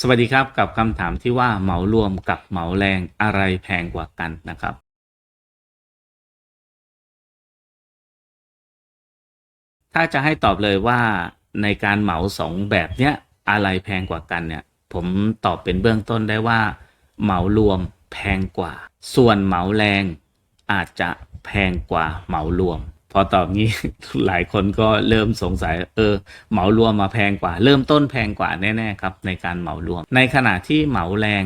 สวัสดีครับกับคำถามที่ว่าเหมารวมกับเหมาแรงอะไรแพงกว่ากันนะครับ ถ้าจะให้ตอบเลยว่าในการเหมาสองแบบเนี้ยอะไรแพงกว่ากันเนี่ย ผมตอบเป็นเบื้องต้นได้ว่า เหมารวมแพงกว่า ส่วนเหมาแรงอาจจะแพงกว่าเหมารวม พอตอบงี้หลายคนก็เริ่มสงสัยเออเหมารวมมาแพงกว่า เริ่มต้นแพงกว่าแน่ๆครับในการเหมารวม ในขณะที่เหมาแรง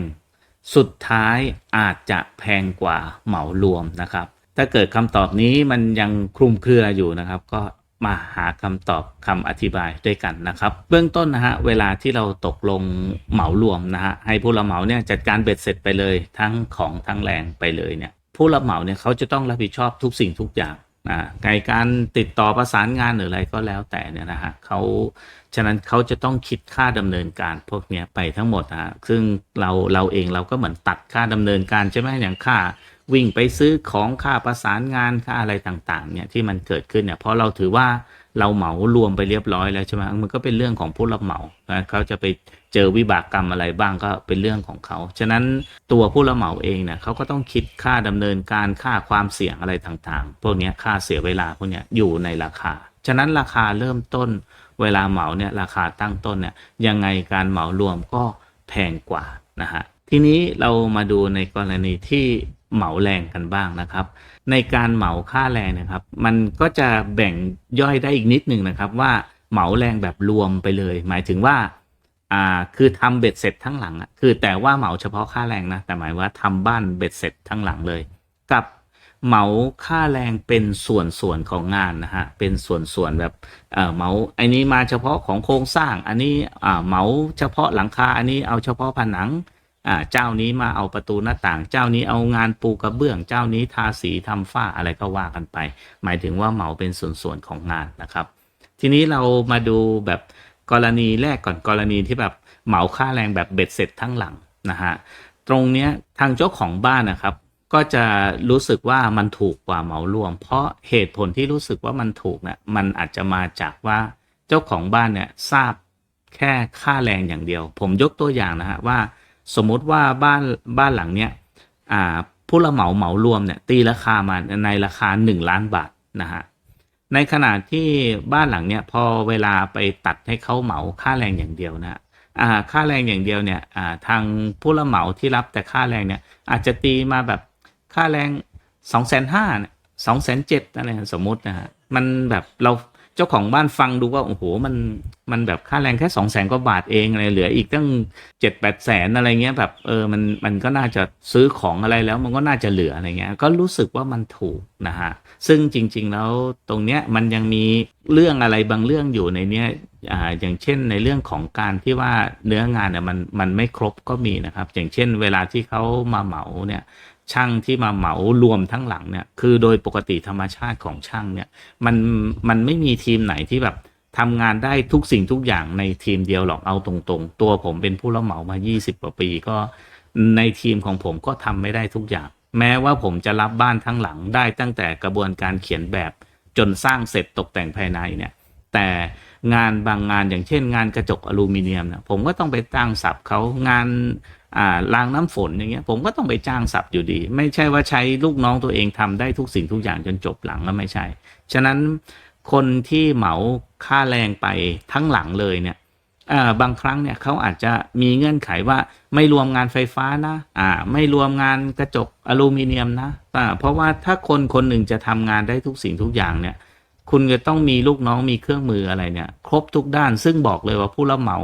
สุดท้ายอาจจะแพงกว่าเหมารวมนะครับ ถ้าเกิดคำตอบนี้มันยังคลุมเครืออยู่นะครับ ก็มาหาคำตอบคำอธิบายด้วยกันนะครับ เบื้องต้นนะฮะเวลาที่เราตกลงเหมารวมนะฮะให้ผู้รับเหมาเนี่ยจัดการเบ็ดเสร็จไปเลย ทั้งของทั้งแรงไปเลยเนี่ยผู้รับเหมาเนี่ยเขาจะต้องรับผิดชอบทุกสิ่งทุกอย่าง อ่าในการติดต่อประสานงานหรืออะไรก็แล้วแต่เนี่ยนะฮะเขาฉะนั้นเขาจะต้องคิดค่าดำเนินการพวกเนี้ยไปทั้งหมดฮะซึ่งเราเราเองเราก็เหมือนตัดค่าดำเนินการใช่ไหมอย่างค่าวิ่งไปซื้อของค่าประสานงานค่าอะไรต่างๆเนี่ยที่มันเกิดขึ้นเนี่ยเพราะเราถือว่า เราเหมารวมไปเรียบร้อยแล้วใช่ไหมมันก็เป็นเรื่องของผู้รับเหมานะเขาจะไปเจอวิบากกรรมอะไรบ้างก็เป็นเรื่องของเขา ฉะนั้นตัวผู้รับเหมาเองเนี่ยเขาก็ต้องคิดค่าดำเนินการค่าความเสี่ยงอะไรต่างๆ พวกนี้ค่าเสียเวลาพวกนี้อยู่ในราคา ฉะนั้นราคาเริ่มต้นเวลาเหมาเนี่ยราคาตั้งต้นเนี่ยยังไงการเหมารวมก็แพงกว่านะฮะทีนี้เรามาดูในกรณีที่ เหมาแรงกันบ้างนะครับ ในการเหมาค่าแรงนะครับ มันก็จะแบ่งย่อยได้อีกนิดหนึ่งนะครับ ว่าเหมาแรงแบบรวมไปเลย หมายถึงว่าอ่าคือทำเบ็ดเสร็จทั้งหลังอะคือแต่ว่าเหมาเฉพาะค่าแรงนะแต่หมายว่าทำบ้านเบ็ดเสร็จทั้งหลังเลย กับเหมาค่าแรงเป็นส่วนส่วนๆของงานนะฮะเป็นส่วนส่วนๆแบบเอ่อเหมาอันนี้มาเฉพาะของโครงสร้าง อันนี้อ่าเหมาเฉพาะหลังคาอันนี้เอาเฉพาะผนัง อ่าเจ้านี้มาเอาประตูหน้าต่าง เจ้านี้เอางานปูกระเบื้อง เจ้านี้ทาสีทำฝ้าอะไรก็ว่ากันไป หมายถึงว่าเหมาเป็นส่วนๆของงานนะครับ ทีนี้เรามาดูแบบกรณีแรกก่อนกรณีที่แบบเหมาค่าแรงแบบเบ็ดเสร็จทั้งหลังนะฮะตรงเนี้ยทางเจ้าของบ้านนะครับ ก็จะรู้สึกว่ามันถูกกว่าเหมารวม เพราะเหตุผลที่รู้สึกว่ามันถูกเนี่ยมันอาจจะมาจากว่าเจ้าของบ้านเนี่ยทราบแค่ค่าแรงอย่างเดียว ผมยกตัวอย่างนะฮะว่า สมมุติว่าบ้านบ้านหลังเนี้ยอ่าผู้รับเหมาเหมารวมเนี่ยตีราคามาในราคา 1 ล้านบาทนะฮะในขณะที่บ้านหลังเนี้ยพอเวลาไปตัดให้เขาเหมาค่าแรงอย่างเดียวนะอ่าค่าแรงอย่างเดียวเนี่ยอ่าทางผู้รับเหมาที่รับแต่ค่าแรงเนี่ยอาจจะตีมาแบบค่าแรง2องแสนห้าสองแสนเจ็ดอะไรสมมตินะฮะมันแบบเรา เจ้าของบ้านฟังดูว่าโอ้โหมันมันแบบค่าแรงแค่สองแสนกว่าบาทเองอะไรเหลืออีกตั้งเจ็ดแปดแสนอะไรเงี้ยแบบเออมันมันก็น่าจะซื้อของอะไรแล้วมันก็น่าจะเหลืออะไรเงี้ยก็รู้สึกว่ามันถูกนะฮะซึ่งจริง ๆ แล้วตรงเนี้ยมันยังมีเรื่องอะไรบางเรื่องอยู่ในเนี้ยอ่าอย่างเช่นในเรื่องของการที่ว่าเนื้องานเนี่ยมันมันไม่ครบก็มีนะครับ อย่างเช่น เวลาที่เขามาเหมาเนี่ย ช่างที่มาเหมารวมทั้งหลังเนี่ยคือโดยปกติธรรมชาติของช่างเนี่ยมันมันไม่มีทีมไหนที่แบบทำงานได้ทุกสิ่งทุกอย่างในทีมเดียวหรอกเอาตรงๆ ตัวผมเป็นผู้รับเหมามา 20กว่าปีก็ในทีมของผมก็ทำไม่ได้ทุกอย่าง แม้ว่าผมจะรับบ้านทั้งหลังได้ตั้งแต่กระบวนการเขียนแบบจนสร้างเสร็จตกแต่งภายในเนี่ยแต่ งานบางงานอย่างเช่น งานกระจกอลูมิเนียมนะผมก็ต้องไปจ้างสับเขางานอ่ารางน้ำฝนอย่างเงี้ยผมก็ต้องไปจ้างสับอยู่ดี ไม่ใช่ว่าใช้ลูกน้องตัวเองทำได้ทุกสิ่งทุกอย่างจนจบหลังก็ไม่ใช่ ฉะนั้นคนที่เหมาค่าแรงไปทั้งหลังเลยเนี่ยบางครั้งเนี่ยเขาอาจจะมีเงื่อนไขว่าไม่รวมงานไฟฟ้านะอ่าไม่รวมงานกระจกอลูมิเนียมนะอ่าเพราะว่าถ้าคนคนหนึ่งจะทำงานได้ทุกสิ่งทุกอย่างเนี่ย คุณจะต้องมีลูกน้องมีเครื่องมืออะไรเนี่ย ครบทุกด้าน ซึ่งบอกเลยว่าผู้รับเหมา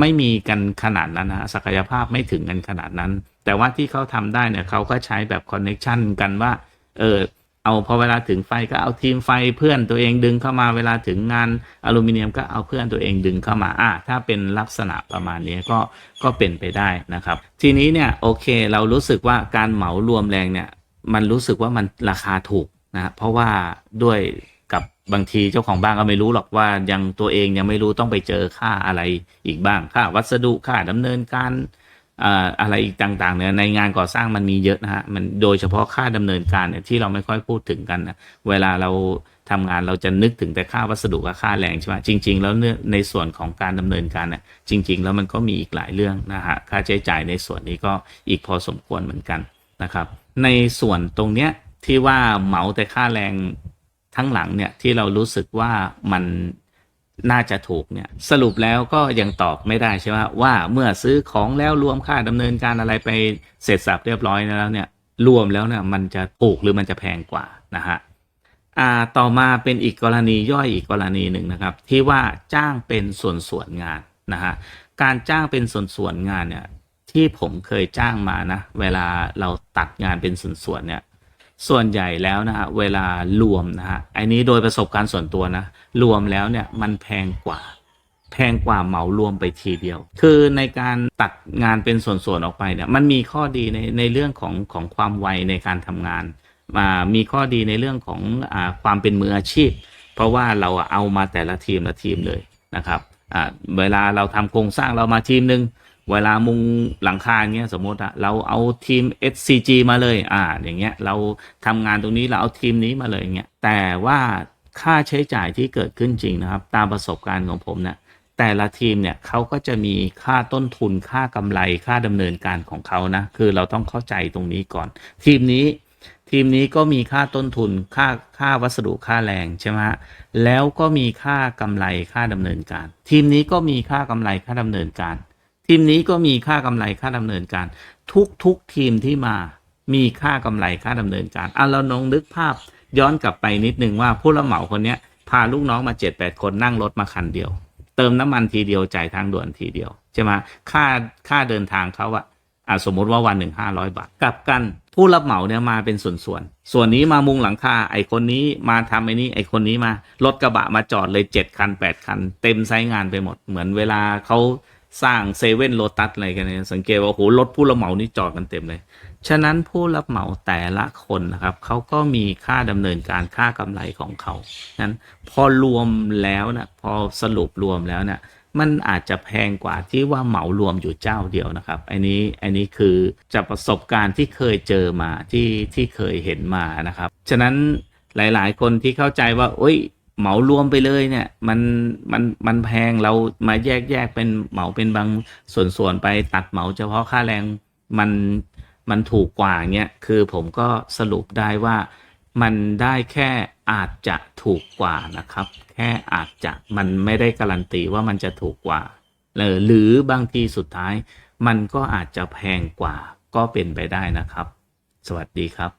ไม่มีกันขนาดนั้นนะศักยภาพไม่ถึงกันขนาดนั้น แต่ว่าที่เขาทำได้เนี่ยเขาก็ใช้แบบคอนเน็ชันกันว่า เออเอาพอเวลาถึงไฟก็เอาทีมไฟเพื่อนตัวเองดึงเข้ามาเวลาถึงงานอลูมิเนียมก็เอาเพื่อนตัวเองดึงเข้ามาอะถ้าเป็นลักษณะประมาณนี้ก็ก็เป็นไปได้นะครับ ทีนี้เนี่ยโอเคเรารู้สึกว่าการเหมารวมแรงเนี่ยมันรู้สึกว่ามันราคาถูก นะเพราะว่าด้วยกับบางทีเจ้าของบ้านก็ไม่รู้หรอกว่ายังตัวเองยังไม่รู้ต้องไปเจอค่าอะไรอีกบ้างค่าวัสดุค่าดำเนินการอ่าอะไรอีกต่างๆเนี่ยในงานก่อสร้างมันมีเยอะนะฮะมันโดยเฉพาะค่าดำเนินการเนี่ยที่เราไม่ค่อยพูดถึงกันนะเวลาเราทำงานเราจะนึกถึงแต่ค่าวัสดุกับค่าแรงใช่ไหมจริง ๆ แล้วเนี่ยในส่วนของการดำเนินการเนี่ยจริง ๆ แล้วมันก็มีอีกหลายเรื่องนะฮะค่าใช้จ่ายในส่วนนี้ก็อีกพอสมควรเหมือนกันนะครับ ในส่วนตรงเนี้ย ที่ว่าเหมาแต่ค่าแรงทั้งหลังเนี่ยที่เรารู้สึกว่ามันน่าจะถูกเนี่ยสรุปแล้วก็ยังตอบไม่ได้ใช่ไหมว่าเมื่อซื้อของแล้วรวมค่าดำเนินการอะไรไปเสร็จสับเรียบร้อยแล้วเนี่ยรวมแล้วเนี่ยมันจะถูกหรือมันจะแพงกว่านะฮะอ่าต่อมาเป็นอีกกรณีย่อยอีกกรณีหนึ่งนะครับ ที่ว่าจ้างเป็นส่วนส่วนงานนะฮะการจ้างเป็นส่วนส่วนงานเนี่ยที่ผมเคยจ้างมานะเวลาเราตัดงานเป็นส่วนส่วนเนี่ย ส่วนใหญ่แล้วนะฮะเวลารวมนะฮะไอันนี้โดยประสบการณ์ส่วนตัวนะ รวมแล้วเนี่ยมันแพงกว่า แพงกว่าเหมารวมไปทีเดียว คือในการตัดงานเป็นส่วนๆออกไปเนี่ยมันมีข้อดีในในเรื่องของของความไวในการทำงานมามีข้อดีในเรื่องของอาความเป็นมืออาชีพ เพราะว่าเราเอามาแต่ละทีมละทีมเลยนะครับอ่าเวลาเราทำโครงสร้างเรามาทีมหนึ่ง เวลามุงหลังคาเงี้ยสมมติอะเราเอาทีม SCG มาเลย อ่า อย่างเงี้ย เราทำงานตรงนี้เราเอาทีมนี้มาเลยอย่างเงี้ย แต่ว่าค่าใช้จ่ายที่เกิดขึ้นจริงนะครับ ตามประสบการณ์ของผมเนี่ยแต่ละทีมเนี่ยเขาก็จะมีค่าต้นทุนค่ากำไรค่าดำเนินการของเขานะ คือเราต้องเข้าใจตรงนี้ก่อน ทีมนี้ทีมนี้ก็มีค่าต้นทุนค่าค่าวัสดุค่าแรงใช่ไหมฮะแล้วก็มีค่ากำไรค่าดำเนินการ ทีมนี้ก็มีค่ากำไรค่าดำเนินการ ทีมนี้ก็มีค่ากำไรค่าดำเนินการ ทุกทุกทีมที่มามีค่ากำไรค่าดำเนินการอะเราลองนึกภาพย้อนกลับไปนิดนึงว่าผู้รับเหมาคนเนี้ยพาลูกน้องมาเจ็ดแปดคนนั่งรถมาคันเดียว เติมน้ำมันทีเดียวจ่ายทางด่วนทีเดียวใช่ไหมค่าค่าเดินทางเขาอะอะสมมติว่าวันหนึ่งห้าร้อยบาทกลับกันผู้รับเหมาเนี่ยมาเป็นส่วนส่วน ส่วนนี้มามุงหลังคาไอคนนี้มาทำไอ้นี่ไอคนนี้มารถกระบะมาจอดเลยเจ็ดคันแปดคัน เต็มไซส์งานไปหมด เหมือนเวลาเขา สร้างเซเว่นโลตัสอะไรกันเนี่ยสังเกตว่าโอ้โหรถผู้รับเหมานี่จอดกันเต็มเลย ฉะนั้นผู้รับเหมาแต่ละคนนะครับเขาก็มีค่าดำเนินการค่ากำไรของเขานั้นพอรวมแล้วนะพอสรุปรวมแล้วเนี่ยมันอาจจะแพงกว่าที่ว่าเหมารวมอยู่เจ้าเดียวนะครับ อันนี้อันนี้คือจากประสบการณ์ที่เคยเจอมาที่ที่เคยเห็นมานะครับ ฉะนั้นหลาย ๆ คนที่เข้าใจว่าโอ้ย เหมารวมไปเลยเนี่ย มันมันมันแพงเรามาแยกแยกเป็นเหมาเป็นบางส่วนๆไปตัดเหมาเฉพาะค่าแรงมันมันถูกกว่าเงี้ยคือผมก็สรุปได้ว่ามันได้แค่อาจจะถูกกว่านะครับ แค่อาจจะมันไม่ได้การันตีว่ามันจะถูกกว่าเออหรือบางทีสุดท้าย มันก็อาจจะแพงกว่าก็เป็นไปได้นะครับ สวัสดีครับ